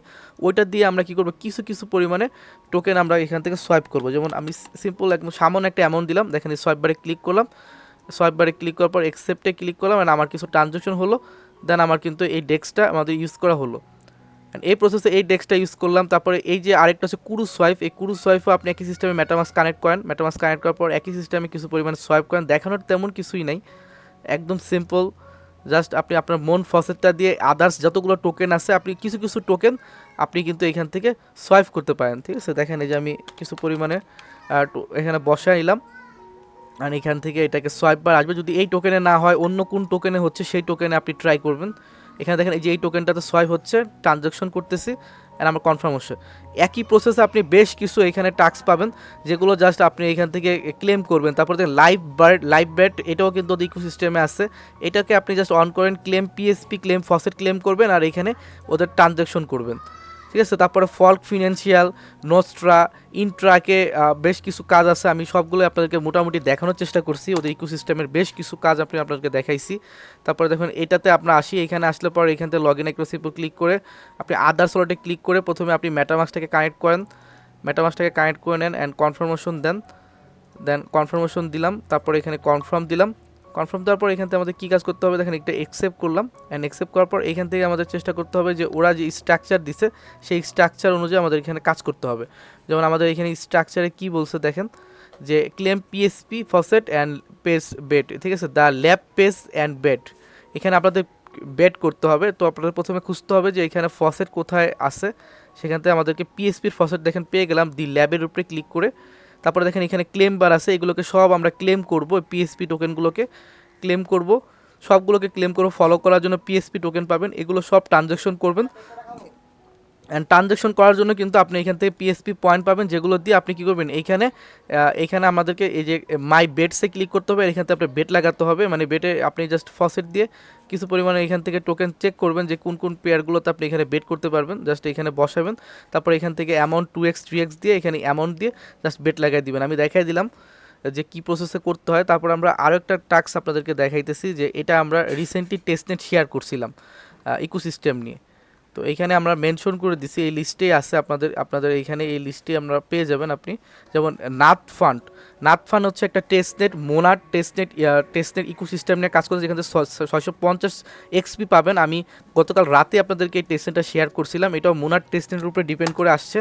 ওইটা দিয়ে আমরা কী করব? কিছু কিছু পরিমাণে টোকেন আমরা এখান থেকে সোয়াইপ করব। যেমন আমি সিম্পল একদম সামান্য একটা অ্যামাউন্ট দিলাম। দেখেন সোয়াইপ বারে ক্লিক করলাম। সোয়াইপ বারে ক্লিক করার পর অ্যাকসেপ্টে ক্লিক করলাম অ্যান্ড আমার কিছু ট্রানজ্যাকশন হলো। দেন আমার কিন্তু এই ডেস্কটা আমাদের ইউজ করা হলো। এই প্রসেসে এই ডেস্কটা ইউজ করলাম, তারপরে এই যে আরেকটা হচ্ছে কুরু সোয়াইপ এই কুরু সোয়াইপও আপনি একই সিস্টেমে মেটামাস কানেক্ট করেন। মেটামাস কানেক্ট করার পর একই সিস্টেমে কিছু পরিমাণে সোয়াইপ করেন। দেখানোর তেমন কিছুই নাই। একদম সিম্পল জাস্ট আপনি আপনার মন ফসেটটা দিয়ে আদার্স যতগুলো টোকেন আছে, আপনি কিছু কিছু টোকেন আপনি কিন্তু এখান থেকে সোয়াইপ করতে পারেন। ঠিক আছে? দেখেন এই যে আমি কিছু পরিমাণে এখানে বসায় নিলাম। আর এখান থেকে এটাকে সোয়াইপ বার আসবে। যদি এই টোকেনে না হয়, অন্য কোন টোকেনে হচ্ছে, সেই টোকেনে আপনি ট্রাই করবেন। এখানে দেখেন এই যে এই টোকেনটাতে সোয়াইপ হচ্ছে ট্রানজাকশন করতেছি আর আমার কনফার্ম হচ্ছে। একই প্রসেসে আপনি বেশ কিছু এখানে টাস্ক পাবেন, যেগুলো জাস্ট আপনি এখান থেকে ক্লেম করবেন। তারপর দেখেন লাইভ বার্ড লাইভ ব্যাট এটাও কিন্তু ইকো সিস্টেমে আছে। এটাকে আপনি জাস্ট অন করেন claim PSP claim faucet claim করবেন, আর এখানে ওদের ট্রানজাকশন করবেন। ঠিক আছে? তারপরে ফল্ক ফিনান্সিয়াল, নোস্ট্রা ইন্ট্রাকে বেশ কিছু কাজ আছে। আমি সবগুলো আপনাদেরকে মোটামুটি দেখানোর চেষ্টা করছি। ওদের ইকোসিস্টেমের বেশ কিছু কাজ আপনি আপনাদেরকে দেখাইছি। তারপরে দেখুন, এটাতে আপনার আসি। এখানে আসলে পর এখান থেকে লগ ইন একটু ক্লিক করে আপনি আদার সোলোটে ক্লিক করে প্রথমে আপনি মেটামাক্সটাকে কানেক্ট করেন। মেটামাক্সটাকে কানেক্ট করে নেন অ্যান্ড কনফার্মেশন দেন। দেন কনফার্মেশন দিলাম। তারপরে এখানে কনফার্ম দিলাম। কনফার্ম দেওয়ার পর এখান থেকে আমাদের কী কাজ করতে হবে? দেখেন একটা অ্যাকসেপ্ট করলাম। অ্যান্ড অ্যাকসেপ্ট করার পর এখান থেকে আমাদের চেষ্টা করতে হবে যে ওরা যে স্ট্রাকচার দিছে, সেই স্ট্রাকচার অনুযায়ী আমাদের এখানে কাজ করতে হবে। যেমন আমাদের এখানে স্ট্রাকচারে কি বলছে দেখেন? যে claim PSP faucet and pace bed ঠিক আছে? The lab pace and bed এখানে আপনাদের বেড করতে হবে। তো আপনাদের প্রথমে খুঁজতে হবে যে এখানে ফসেট কোথায় আছে? সেখান থেকে আমাদেরকে পিএসপির ফসেট দেখেন পেয়ে গেলাম। দি ল্যাবের উপরে ক্লিক করে তারপরে দেখেন এখানে ক্লেম বার আছে, এগুলোকে সব আমরা ক্লেম করব পিএসপি টোকেনগুলোকে ক্লেম করব। সবগুলোকে ক্লেম করে ফলো করার জন্য পিএসপি টোকেন পাবেন, এগুলো সব ট্রানজ্যাকশন করবেন। অ্যান্ড ট্রানজ্যাকশন করার জন্য কিন্তু আপনি এখান থেকে পিএসপি পয়েন্ট পাবেন, যেগুলো দিয়ে আপনি কী করবেন? এইখানে এখানে আমাদেরকে এই যে মাই বেডসে ক্লিক করতে হবে এখান থেকে আপনার বেড লাগাতে হবে। মানে বেডে আপনি জাস্ট ফসেট দিয়ে কিছু পরিমাণে এখান থেকে টোকেন চেক করবেন যে কোন কোন পেয়ারগুলোতে আপনি এখানে বেড করতে পারবেন। জাস্ট এখানে বসাবেন, তারপর এখান থেকে amount two x three x দিয়ে এখানে অ্যামাউন্ট দিয়ে জাস্ট বেড লাগাই দিবেন। আমি দেখাই দিলাম যে কি প্রসেসে করতে হয়। তারপর আমরা আরও একটা টাস্ক আপনাদেরকে দেখাইতেছি যে এটা আমরা রিসেন্টলি টেস্টনেট শেয়ার করছিলাম ইকোসিস্টেম নিয়ে। তো এইখানে আমরা মেনশন করে দিছি, এই লিস্টেই আছে আপনাদের আপনাদের এইখানে এই লিস্টে আমরা পেয়ে যাবেন আপনি। যেমন নাথ ফান্ড নাথ ফান্ড হচ্ছে একটা testnet Monad testnet testnet ecosystem নিয়ে কাজ করছে যেখানে ছয়শো পঞ্চাশ এক্সপি পাবেন। আমি গতকাল রাতে আপনাদেরকে এই টেস্টনেটটা শেয়ার করছিলাম, এটাও মোনার টেস্টনেটের উপরে ডিপেন্ড করে আসছে।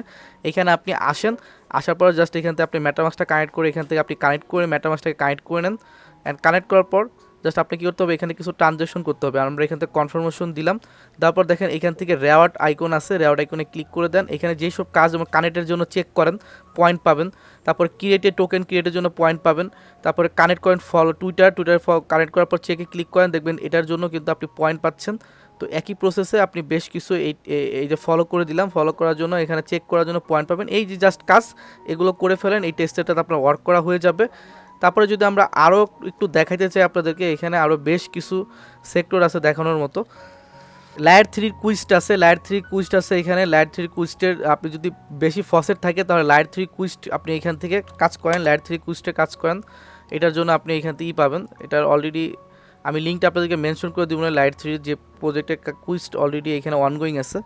এখানে আপনি আসেন, আসার পর জাস্ট এখান থেকে আপনি ম্যাটামাসটা কানেক্ট করে, এখান থেকে আপনি কানেক্ট করে ম্যাটামাসটাকে কানেক্ট করে নেন। অ্যান্ড কানেক্ট করার পর জাস্ট আপনি কী করতে হবে? এখানে কিছু ট্রানজ্যাকশন করতে হবে। আমরা এখান থেকে কনফার্মেশন দিলাম। তারপর দেখেন এখান থেকে রেওয়ার্ড আইকন আছে। রেওয়ার্ড আইকনে ক্লিক করে দেন। এখানে যেই সব কাজ যেমন কানেক্টের জন্য চেক করেন পয়েন্ট পাবেন। তারপর ক্রিয়েটে টোকেন ক্রিয়েটের জন্য পয়েন্ট পাবেন। তারপরে কানেক্ট করেন ফলো টুইটার টুইটার কানেক্ট করার পর চেকে ক্লিক করেন। দেখবেন এটার জন্য কিন্তু আপনি পয়েন্ট পাচ্ছেন। তো একই প্রসেসে আপনি বেশ কিছু এই এই- এই যে ফলো করে দিলাম। ফলো করার জন্য এখানে চেক করার জন্য পয়েন্ট পাবেন। এই যে জাস্ট কাজ, এগুলো করে ফেলেন। এই টেস্টেরটাতে আপনার ওয়ার্ক করা হয়ে যাবে। তারপরে যদি আমরা আরও একটু দেখাইতে চাই আপনাদেরকে, এখানে আরও বেশ কিছু সেক্টর আছে দেখানোর মতো। লায়ার থ্রির কুইস্ট আছে লায়ার থ্রি কুইস্ট আছে এখানে। লায়ার থ্রি কুইস্টের আপনি যদি বেশি ফসেট থাকে, তাহলে লায়ার থ্রি কুইস্ট আপনি এখান থেকে কাজ করেন লায়ার থ্রি কুইস্টে কাজ করেন। এটার জন্য আপনি এখান থেকেই পাবেন। এটার অলরেডি আমি লিঙ্কটা আপনাদেরকে মেনশন করে দিব না লাইট থ্রির যে প্রজেক্টের কুইস্ট অলরেডি এখানে অনগোয়িং আছে।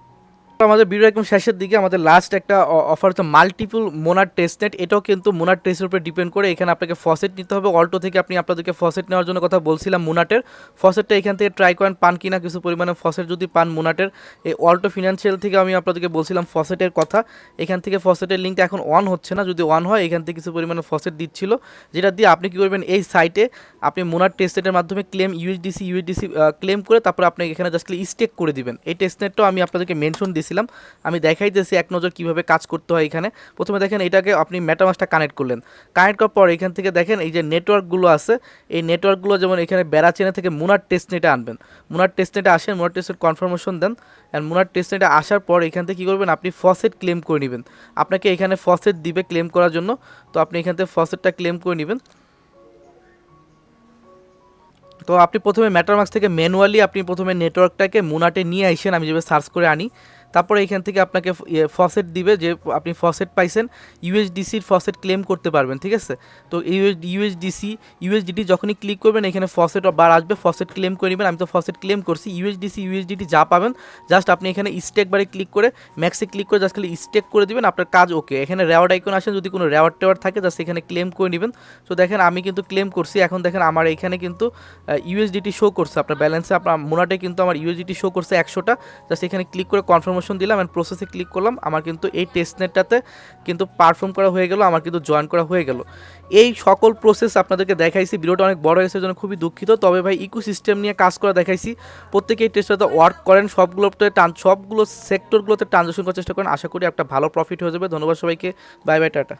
আমাদের ভিডিও একদম শেষের দিকে আমাদের লাস্ট একটা অফার হচ্ছে মাল্টিপল মোনার টেস্টনেট এটাও কিন্তু মোনার টেস্টের উপরে ডিপেন্ড করে এখানে আপনাকে ফসেট নিতে হবে। অল্টো থেকে আপনি আপনাদেরকে ফসেট নেওয়ার জন্য কথা বলছিলাম মোনাটের ফসেটটা এখান থেকে ট্রাই করেন, পান কিনা কিছু পরিমাণে ফসেট যদি পান মোনাটের এই অল্টো ফিনান্সিয়াল থেকে আমি আপনাদেরকে বলছিলাম ফসেটের কথা। এখান থেকে ফসেটের লিঙ্কটা এখন অন হচ্ছে না। যদি অন হয়, এখান থেকে কিছু পরিমাণে ফসেট দিচ্ছিল। যেটা দিয়ে আপনি কী করবেন, এই সাইটে আপনি মোনার টেস্টের মাধ্যমে ক্লেম ইউএসডিসি ইউএসডিসি ক্লেম করে তারপর আপনি এখানে জাস্ট স্টেক করে দিবেন। এই টেস্টনেটটাও আমি আপনাদেরকে মেনশন দিয়েছিলাম আমি দেখাইতেছি এক নজর কীভাবে কাজ করতে হয় এখানে। প্রথমে দেখেন এটাকে আপনি মেটামাসটা কানেক্ট করলেন। কানেক্ট করার পর এখান থেকে দেখেন এই যে নেটওয়ার্কগুলো আছে, এই নেটওয়ার্কগুলো যেমন এখানে বেড়া চেনে থেকে মুনার টেস্টনেটে আনবেন। মুনার টেস্টনেটে আসেন মুনার টেস্টের কনফার্মেশন দেন। অ্যান্ড মুনার টেস্টনেটে আসার পর এখান থেকে কী করবেন? আপনি ফসেট ক্লেম করে নেবেন। আপনাকে এখানে ফসেট দিবে ক্লেম করার জন্য। তো আপনি এখান থেকে ফসেটটা ক্লেম করে নেবেন। তো আপনি প্রথমে ম্যাটারমার্কস থেকে ম্যানুয়ালি আপনি প্রথমে নেটওয়ার্কটাকে মুনাটে নিয়ে আইসেন। আমি যেভাবে সার্চ করে আনি। তারপরে এখান থেকে আপনাকে ফসেট দিবে যে আপনি ফসেট পাইছেন ইউএসডিসির ফসেট ক্লেম করতে পারবেন, ঠিক আছে? তো ইউএসডিসি ইউএসডিটি যখনই ক্লিক করবেন, এখানে ফসেট বার আসবে ফসেট ক্লেম করে নেবেন, আমি তো ফসেট ক্লেম করছি ইউএসডিসি ইউএসডিটি যা পাবেন জাস্ট আপনি এখানে স্টেক বারে ক্লিক করে ম্যাক্সে ক্লিক করে জাস্ট খালি স্টেক করে দিবেন, আপনার কাজ ওকে এখানে রেওয়ার্ড আইকন আসেন যদি কোনো রেওয়ার্ড টেওয়ার্ড থাকে জাস্ট এখানে ক্লেম করে নেবেন। তো দেখেন, আমি কিন্তু ক্লেম করছি, এখন দেখেন আমার এখানে কিন্তু ইউএসডিটি শো করছে, আপনার ব্যালেন্সে আপনার মোনাটে কিন্তু আমার ইউএসডিটি শো করছে একশোটা জাস্ট এখানে ক্লিক করে কনফার্মেশন দিলাম অ্যান্ড প্রসেসে ক্লিক করলাম, আমার কিন্তু এই টেস্টনেটটাতে কিন্তু পারফর্ম করা হয়ে গেল, আমার কিন্তু জয়েন করা হয়ে গেল। এই সকল প্রসেস আপনাদেরকে দেখাইছি, ভিডিওটা অনেক বড় হয়েছে জন্য খুবই দুঃখিত। তবে ভাই ইকো সিস্টেম নিয়ে কাজ করা দেখাইছি। প্রত্যেকে এই টেস্টটাতে ওয়ার্ক করেন, সবগুলোতে টান সবগুলো সেক্টরগুলোতে ট্রানজাকশন করার চেষ্টা করেন। আশা করি একটা ভালো প্রফিট হয়ে যাবে। ধন্যবাদ সবাইকে। Bye bye tata.